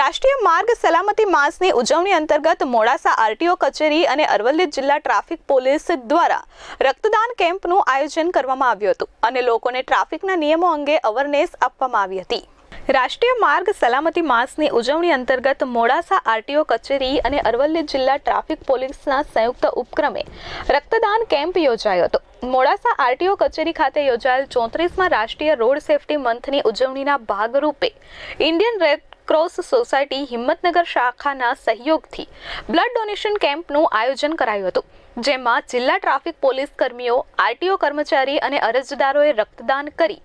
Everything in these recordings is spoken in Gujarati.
રાષ્ટ્રીય માર્ગ સલામતી માસની ઉજવણી અંતર્ગત મોડાસા આરટીઓ કચેરી અને અરવલ્લી જિલ્લા ટ્રાફિક પોલીસ દ્વારા રક્તદાન કેમ્પનું આયોજન કરવામાં આવ્યું હતું અને લોકોને ટ્રાફિકના નિયમો અંગે અવેરનેસ આપવામાં આવી હતી. રાષ્ટ્રીય માર્ગ સલામતી માસની ઉજવણી અંતર્ગત મોડાસા આરટીઓ કચેરી અને અરવલ્લી જિલ્લા ટ્રાફિક પોલીસના સંયુક્ત ઉપક્રમે રક્તદાન કેમ્પ યોજાયો હતો. મોડાસા આરટીઓ કચેરી ખાતે યોજાયેલ ચોત્રીસમાં રાષ્ટ્રીય રોડ સેફટી મંથની ઉજવણીના ભાગરૂપે Indian Red Cross Society Himmatnagar શાખાના સહયોગથી બ્લડ ડોનેશન કેમ્પનું આયોજન કરાયું હતું, જેમાં જિલ્લા ટ્રાફિક પોલીસ કર્મીઓ, આરટીઓ કર્મચારી અને અરજદારોએ રક્તદાન કરી.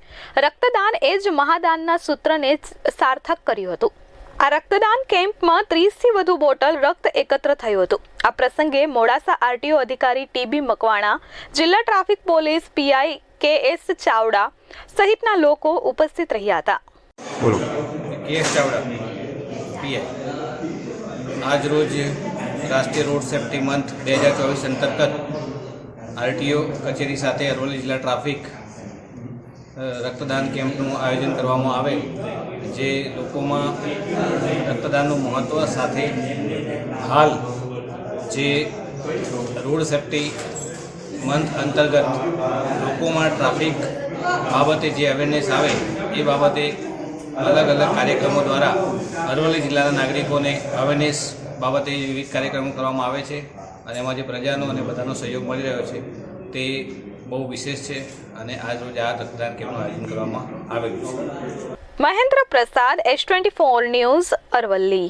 રક્તદાન એ જ મહાદાનના સૂત્રને સાર્થક કર્યું હતું. આ રક્તદાન કેમ્પમાં ત્રીસથી વધુ બોટલ રક્ત એકત્ર થયું હતું. આ પ્રસંગે મોડાસા આરટીઓ અધિકારી ટીબી મકવાણા, જિલ્લા traffic police PI K S Chavda સહિતના લોકો ઉપસ્થિત રહ્યા હતા. બોલો કેએસ ચાવડા પીઆઈ આજ રોજ રાષ્ટ્રીય રોડ સેફ્ટી મંથ બે હજાર ચોવીસ અંતર્ગત આરટીઓ કચેરી સાથે અરવલ્લી જિલ્લા ટ્રાફિક રક્તદાન કેમ્પનું આયોજન કરવામાં આવે. જે લોકોમાં રક્તદાનનું મહત્ત્વ સાથે હાલ જે રોડ સેફ્ટી મંથ અંતર્ગત લોકોમાં ટ્રાફિક બાબતે જે અવેરનેસ આવે, એ બાબતે અલગ અલગ કાર્યક્રમો દ્વારા અરવલ્લી જિલ્લાના નાગરિકોને અવેરનેસ બાબતે વિવિધ કાર્યક્રમો કરવામાં આવે છે અને એમાં જે પ્રજાનો અને બધાનો સહયોગ મળી રહ્યો છે તે બહુ વિશેષ છે અને આજ રોજ આ રક્તદાન કેમ્પનું આયોજન કરવામાં આવેલું છે. Mahendra Prasad S twenty four news Aravalli.